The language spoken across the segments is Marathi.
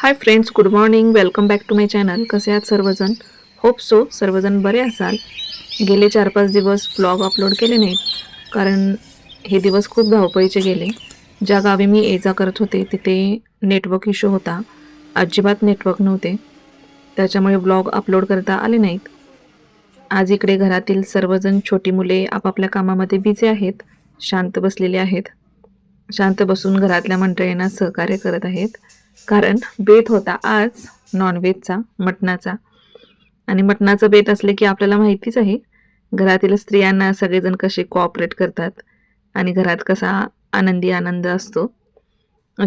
Hi friends good morning welcome back to my channel कसे आहात सर्वजण? होप सो सर्वजण बरे असाल. गेले चार पाच दिवस ब्लॉग अपलोड केले नाहीत. कारण हे दिवस खूप धावपळीचे गेले. ज्या गावी मी ये जा करत होते तिथे नेटवर्क इश्यू होता. अजिबात नेटवर्क नव्हते. त्याच्यामुळे ब्लॉग अपलोड करता आले नाहीत. आज इकडे घरातील सर्वजण छोटी मुले आपापल्या कामामध्ये बिझी आहेत. शांत बसलेले आहेत. शांत बसून घरातल्या मंडळींना सहकार्य करत आहेत. कारण बेत होता आज नॉनव्हेजचा मटणाचा. आणि मटणाचं बेत असले की आपल्याला माहितीच आहे घरातील स्त्रियांना सगळेजण कसे कोऑपरेट करतात आणि घरात कसा आनंदी आनंद असतो.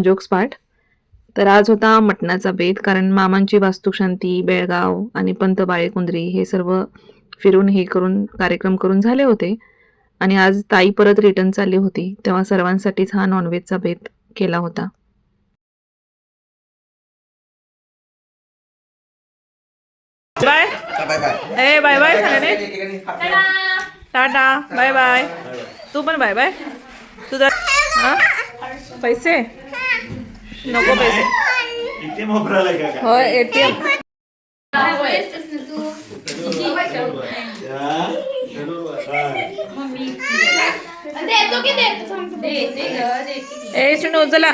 जोक्स पाठ तर आज होता मटणाचा बेत कारण मामांची वास्तुशांती बेळगाव आणि पंत बाळेकुंद्री हे सर्व फिरून हे करून कार्यक्रम करून झाले होते. आणि आज ताई परत रिटर्न चालली होती तेव्हा सर्वांसाठीच हा नॉनव्हेजचा बेत केला होता. बाय. बाय बाय ए बाय बाय झालं टाटा. बाय बाय तू पण बाय बाय तुझा हा? पैसे? नको पैसे. होय एटीएम ए सुनो चला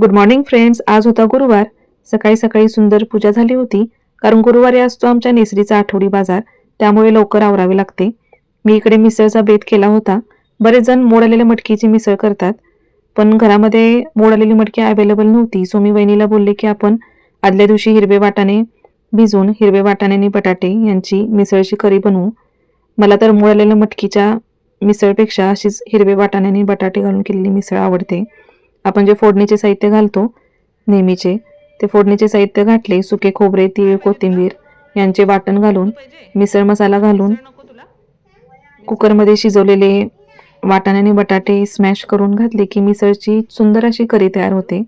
गुड मॉर्निंग फ्रेंड्स आज होता गुरुवार. सकाळी सकाळी सुंदर पूजा झाली होती. कारण गुरुवारी असतो आमच्या नेसरीचा आठवडी बाजार. त्यामुळे लवकर आवरावे लागते. मी इकडे मिसळचा बेत केला होता. बरेच जण मोड आलेल्या मटकीची मिसळ करतात. पण घरामध्ये मोड आलेली मटकी अवेलेबल नव्हती. सो मी वहिनीला बोलले की आपण आदल्या दिवशी हिरवे वाटाणे भिजवून हिरवे वाटाणे आणि बटाटे यांची मिसळची करी बनवू. मला तर मोड आलेल्या मटकीच्या मिसळपेक्षा अशीच हिरवे वाटाणे आणि बटाटे घालून केलेली मिसळ आवडते. आपण जे फोडणीचे साहित्य घालतो नेहमीचे ते फोडणीचे साहित्य घातले सुके खोबरे तीळ कोथिंबीर यांचे वाटण घालून मिसळ मसाला घालून कुकरमध्ये शिजवलेले वाटाणे आणि बटाटे स्मॅश करून घातले की मिसळची सुंदर अशी करी तयार होते.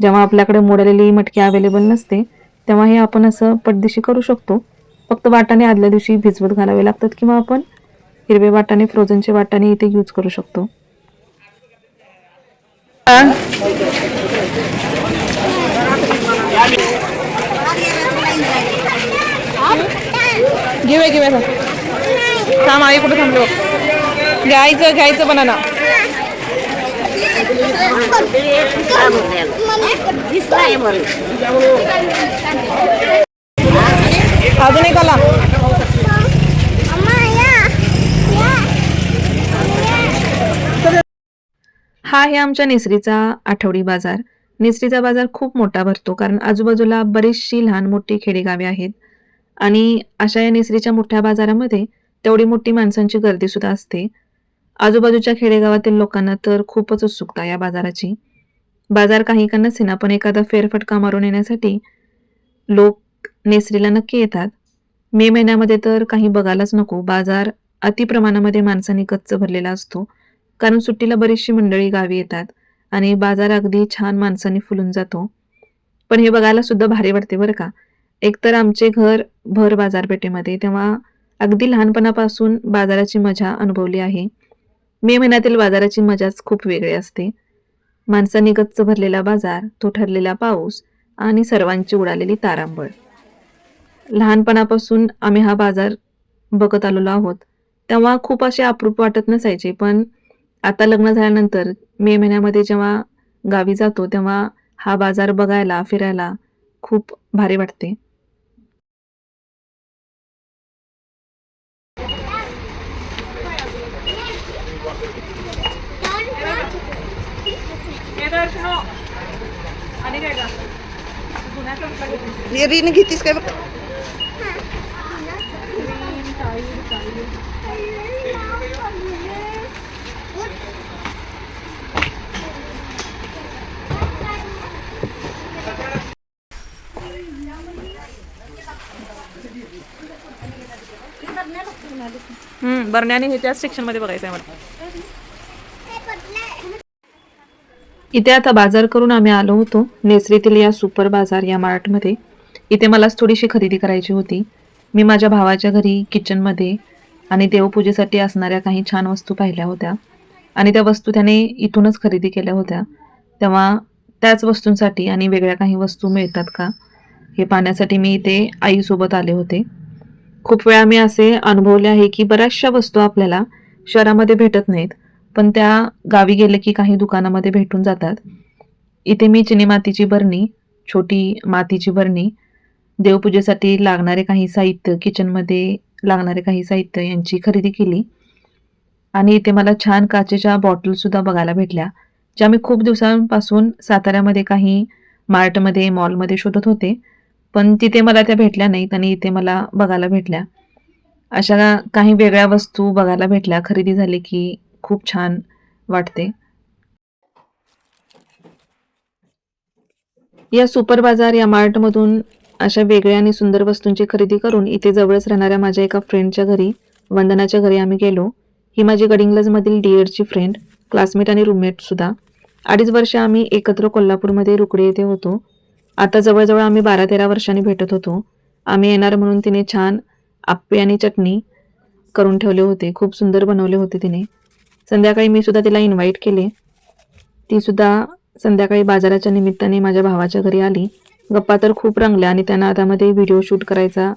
जेव्हा आपल्याकडे मोडलेली मटकी अवेलेबल नसते तेव्हा हे आपण असं पटदिशी करू शकतो. फक्त वाटाणे आदल्या दिवशी भिजवत घालावे लागतात किंवा आपण हिरवे वाटाणे फ्रोझनचे वाटाणे इथे यूज करू शकतो. घेऊया घेऊया. थांब आई कुठे थांबलो घ्यायचं घ्यायचं बनाना. अजून एक आला. हा आहे आमच्या नेसरीचा आठवडी बाजार. नेसरीचा बाजार खूप मोठा भरतो कारण आजूबाजूला बरीचशी लहान मोठी खेडेगावे आहेत. आणि अशा या नेसरीच्या मोठ्या बाजारामध्ये तेवढी मोठी माणसांची गर्दीसुद्धा असते. आजूबाजूच्या खेडेगावातील लोकांना तर खूपच उत्सुकता या बाजाराची. बाजार काही का नसेना पण एखादा फेरफटका मारून येण्यासाठी लोक नेसरीला नक्की येतात. मे महिन्यामध्ये तर काही बघायलाच नको. बाजार अतिप्रमाणामध्ये माणसांनी गच्च भरलेला असतो. कारण सुट्टीला बरीचशी मंडळी गावी येतात आणि बाजार अगदी छान माणसांनी फुलून जातो. पण हे बघायला सुद्धा भारी वाटते बरं का. एकतर आमचे घर भर बाजारपेठेमध्ये तेव्हा अगदी लहानपणापासून बाजाराची मजा अनुभवली आहे. मे महिन्यातील बाजाराची मजाच खूप वेगळी असते. माणसांनी गच्च भरलेला बाजार तो ठरलेला पाऊस आणि सर्वांची उडालेली तारांबळ. लहानपणापासून आम्ही हा बाजार बघत आलेलो आहोत. तेव्हा खूप असे अप्रूप वाटत नसायचे पण आता लग्न झाल्यानंतर मे महिन्यामध्ये जेव्हा गावी जातो तेव्हा हा बाजार बघायला फिरायला खूप भारी वाटते. रीन घेतीस काय बघ? हम्म बरण्याने हे त्याच सेक्शनमध्ये बघायचं आहे मला. इथे आता बाजार करून आम्ही आलो होतो. नेसरीतील या सुपर बाजार या मार्टमध्ये. इथे मलाच थोडीशी खरेदी करायची होती. मी माझ्या भावाच्या घरी किचनमध्ये आणि देवपूजेसाठी असणाऱ्या काही छान वस्तू पाहिल्या होत्या. आणि त्या वस्तू त्याने इथूनच खरेदी केल्या होत्या. तेव्हा त्याच वस्तूंसाठी आणि वेगळ्या काही वस्तू मिळतात का हे पाहण्यासाठी मी इथे आईसोबत आले होते. खूप वेळा मी असे अनुभवले आहे की बऱ्याचशा वस्तू आपल्याला शहरामध्ये भेटत नाहीत. पण त्या गावी गेले की काही दुकानामध्ये भेटून जातात. इथे मी चिनी मातीची बरणी छोटी मातीची बरणी देवपूजेसाठी लागणारे काही साहित्य किचनमध्ये लागणारे काही साहित्य यांची खरेदी केली. आणि इथे मला छान काचेच्या बॉटलसुद्धा बघायला भेटल्या ज्या मी खूप दिवसांपासून साताऱ्यामध्ये काही मार्टमध्ये मॉलमध्ये शोधत होते. पण तिथे मला त्या भेटल्या नाहीत आणि इथे मला बघायला भेटल्या. अशा काही वेगळ्या वस्तू बघायला भेटल्या. खरेदी झाली की खूप छान वाटते. या सुपर बाजार या मार्टमधून अशा वेगळ्या आणि सुंदर वस्तूंची खरेदी करून इथे जवळच राहणाऱ्या माझ्या एका फ्रेंडच्या घरी वंदनाच्या घरी आम्ही गेलो. ही माझी गडिंग्लजमधील डी एडची फ्रेंड क्लासमेट आणि रूममेटसुद्धा अडीच वर्ष आम्ही एकत्र कोल्हापूरमध्ये रुकडे येथे होतो. आता जवळजवळ आम्ही बारा तेरा वर्षांनी भेटत होतो. आम्ही येणार म्हणून तिने छान आप्पे आणि चटणी करून ठेवले होते. खूप सुंदर बनवले होते तिने. संध्याकाळी मी सुद्धा तिला इन्व्हाइट केले. ती सुद्धा संध्याकाळी बाजाराच्या निमित्ताने माझ्या भावाच्या घरी आली. गप्पा तर खूप रंगल्या आणि त्यांना त्यामध्ये व्हिडिओ शूट करायचा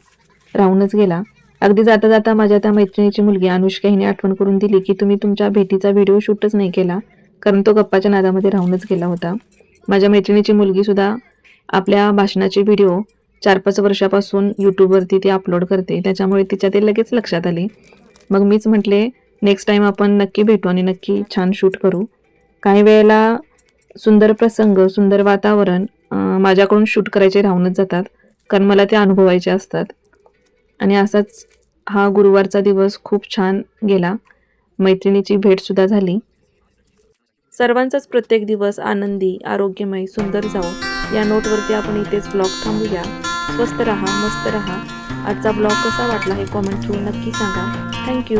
राहूनच गेला. अगदी जाता जाता माझ्या त्या मैत्रिणीची मुलगी अनुष्का हिने आठवण करून दिली की तुम्ही तुमच्या भेटीचा व्हिडिओ शूटच नाही केला कारण तो गप्पाच्या नादामध्ये राहूनच गेला होता. माझ्या मैत्रिणीची मुलगीसुद्धा आपल्या भाषणाचे व्हिडिओ चार पाच वर्षापासून यूट्यूबवरती ती अपलोड करते. त्याच्यामुळे तिच्या ते लगेच लक्षात आले. मग मीच म्हटले नेक्स्ट टाईम आपण नक्की भेटू आणि नक्की छान शूट करू. काही वेळेला सुंदर प्रसंग सुंदर वातावरण माझ्याकडून शूट करायचे राहूनच जातात. कारण मला ते अनुभवायचे असतात. आणि असाच हा गुरुवारचा दिवस खूप छान गेला. मैत्रिणीची भेटसुद्धा झाली. सर्वांचाच प्रत्येक दिवस आनंदी आरोग्यमय सुंदर जावो. या नोटवरती आपण इथेच ब्लॉग थांबूया. स्वस्त रहा मस्त रहा. आजचा ब्लॉग कसा वाटला हे कॉमेंट थ्रू नक्की सांगा. थँक्यू